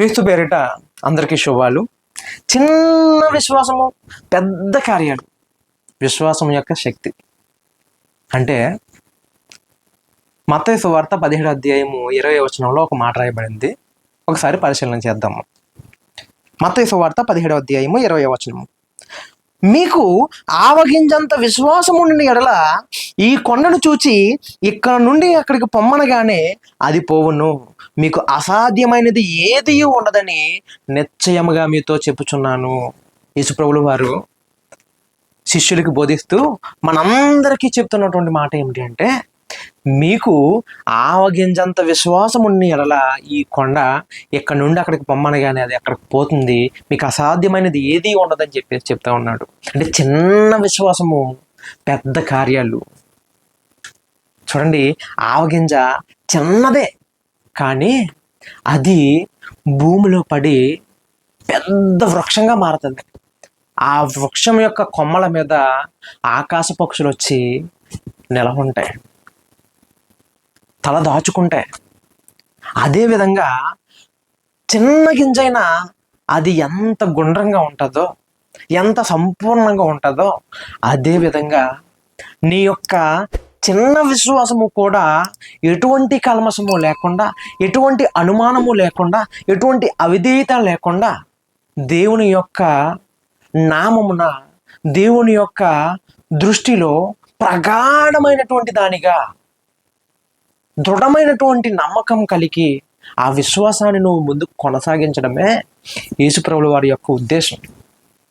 క్రీస్తు పేరిట అందరికీ శుభాలు. చిన్న విశ్వాసము పెద్ద కార్యాలు. విశ్వాసం యొక్క శక్తి. అంటే మత్తయి వార్త పదిహేడు అధ్యాయము ఇరవై వచనంలో ఒక మాట రాయబడింది. ఒకసారి పరిశీలన చేద్దాము. మత్తయి వార్త పదిహేడు అధ్యాయము ఇరవై వచనము. మీకు ఆవగింజంత విశ్వాసం ఉండిన ఎడల ఈ కొండను చూచి ఇక్కడ నుండి అక్కడికి పొమ్మనగానే అది పోవును. మీకు అసాధ్యమైనది ఏది ఉండదని నిశ్చయముగా మీతో చెప్పుచున్నాను. యేసుప్రభులు వారు శిష్యులకి బోధిస్తూ మనందరికీ చెప్తున్నటువంటి మాట ఏమిటి అంటే మీకు ఆవగింజంత విశ్వాసం ఉన్న ఎడల ఈ కొండ ఇక్కడ నుండి అక్కడికి పొమ్మనగానే అది అక్కడికి పోతుంది. మీకు అసాధ్యమైనది ఏది ఉండదని చెప్పేసి చెప్తా ఉన్నాడు. అంటే చిన్న విశ్వాసము పెద్ద కార్యాలు. చూడండి ఆవగింజ చిన్నదే కానీ అది భూమిలో పడి పెద్ద వృక్షంగా మారుతుంది. ఆ వృక్షం యొక్క కొమ్మల మీద ఆకాశ పక్షులు వచ్చి ఉంటాయి. తల దాచుకుంటే. అదేవిధంగా చిన్న గింజైనా అది ఎంత గుండ్రంగా ఉంటుందో ఎంత సంపూర్ణంగా ఉంటుందో అదేవిధంగా నీ యొక్క చిన్న విశ్వాసము కూడా ఎటువంటి కల్మసము లేకుండా ఎటువంటి అనుమానము లేకుండా ఎటువంటి అవిధేయత లేకుండా దేవుని యొక్క నామమున దేవుని యొక్క దృష్టిలో ప్రగాఢమైనటువంటి దానిగా దృఢమైనటువంటి నమ్మకం కలిగి ఆ విశ్వాసాన్ని నువ్వు ముందుకు కొనసాగించడమే యేసుప్రభుల వారి యొక్క ఉద్దేశం.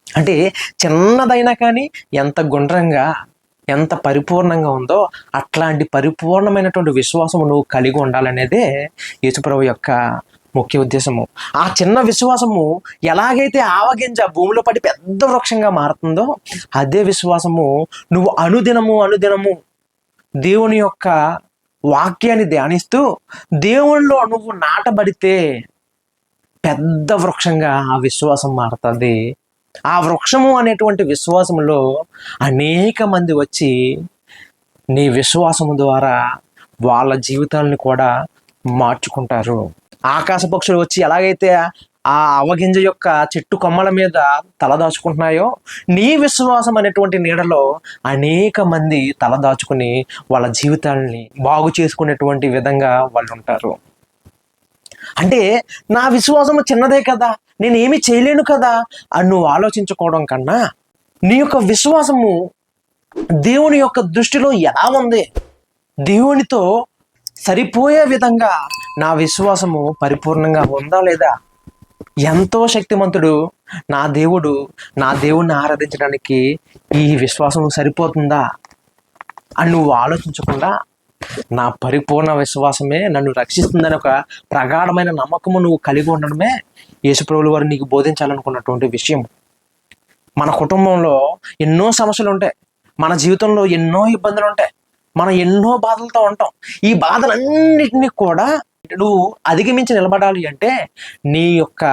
అంటే చిన్నదైనా కానీ ఎంత గుండ్రంగా ఎంత పరిపూర్ణంగా ఉందో అట్లాంటి పరిపూర్ణమైనటువంటి విశ్వాసము నువ్వు కలిగి ఉండాలనేదే యేసుప్రభు యొక్క ముఖ్య ఉద్దేశము. ఆ చిన్న విశ్వాసము ఎలాగైతే ఆవగింజ భూమిలో పడి పెద్ద వృక్షంగా మారుతుందో అదే విశ్వాసము నువ్వు అనుదినము అనుదినము దేవుని యొక్క వాక్యాన్ని ధ్యానిస్తూ దేవునిలో నువ్వు నాటబడితే పెద్ద వృక్షంగా ఆ విశ్వాసం మారుతుంది. ఆ వృక్షము అనేటువంటి విశ్వాసములో అనేక మంది వచ్చి నీ విశ్వాసము ద్వారా వాళ్ళ జీవితాలను కూడా మార్చుకుంటారు. ఆకాశ పక్షులు వచ్చి ఎలాగైతే ఆ అవగింజ యొక్క చెట్టు కొమ్మల మీద తలదాచుకుంటున్నాయో నీ విశ్వాసం అనేటువంటి నీడలో అనేక మంది తలదాచుకుని వాళ్ళ జీవితాలని బాగు చేసుకునేటువంటి విధంగా వాళ్ళు ఉంటారు. అంటే నా విశ్వాసము చిన్నదే కదా నేను ఏమి చేయలేను కదా అని నువ్వు ఆలోచించుకోవడం కన్నా నీ యొక్క విశ్వాసము దేవుని యొక్క దృష్టిలో ఎలా ఉంది? దేవునితో సరిపోయే విధంగా నా విశ్వాసము పరిపూర్ణంగా ఉందా లేదా? ఎంతో శక్తిమంతుడు. నా దేవుడు నా దేవుణ్ణి ఆరాధించడానికి ఈ విశ్వాసం సరిపోతుందా? అని నువ్వు ఆలోచించకుండా నా పరిపూర్ణ విశ్వాసమే నన్ను రక్షిస్తుందని ఒక ప్రగాఢమైన నమ్మకము నువ్వు కలిగి ఉండడమే యేసుప్రభులు వారు నీకు బోధించాలనుకున్నటువంటి విషయం మన కుటుంబంలో ఎన్నో సమస్యలు ఉంటాయి. మన జీవితంలో ఎన్నో ఇబ్బందులు ఉంటాయి. మనం ఎన్నో బాధలతో ఉంటాం. ఈ బాధలన్నిటినీ కూడా నువ్వు అధిగమించి నిలబడాలి అంటే నీ యొక్క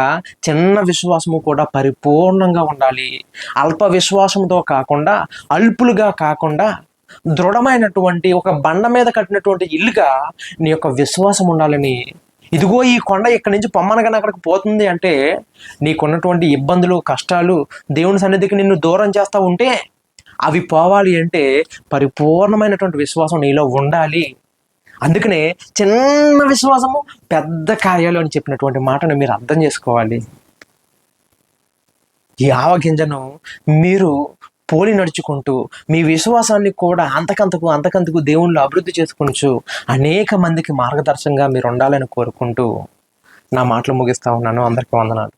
చిన్న విశ్వాసము కూడా పరిపూర్ణంగా ఉండాలి. అల్ప విశ్వాసంతో కాకుండా అల్పులుగా కాకుండా దృఢమైనటువంటి ఒక బండ మీద కట్టినటువంటి ఇల్లుగా నీ యొక్క విశ్వాసం ఉండాలని. ఇదిగో ఈ కొండ ఇక్కడి నుంచి పొమ్మనగానే అక్కడికి పోతుంది అంటే నీకున్నటువంటి ఇబ్బందులు కష్టాలు దేవుని సన్నిధికి నిన్ను దూరం చేస్తూ ఉంటే అవి పోవాలి అంటే పరిపూర్ణమైనటువంటి విశ్వాసం నీలో ఉండాలి. అందుకనే చిన్న విశ్వాసము పెద్ద కార్యాలు అని చెప్పినటువంటి మాటను మీరు అర్థం చేసుకోవాలి. ఈ ఆవగింజను మీరు పోలి నడుచుకుంటూ మీ విశ్వాసాన్ని కూడా అంతకంతకు అంతకంతకు దేవుళ్ళు అభివృద్ధి చేసుకుంటూ అనేక మందికి మార్గదర్శకంగా మీరు ఉండాలని కోరుకుంటూ నా మాటలు ముగిస్తా ఉన్నాను. అందరికీ వందనాలు.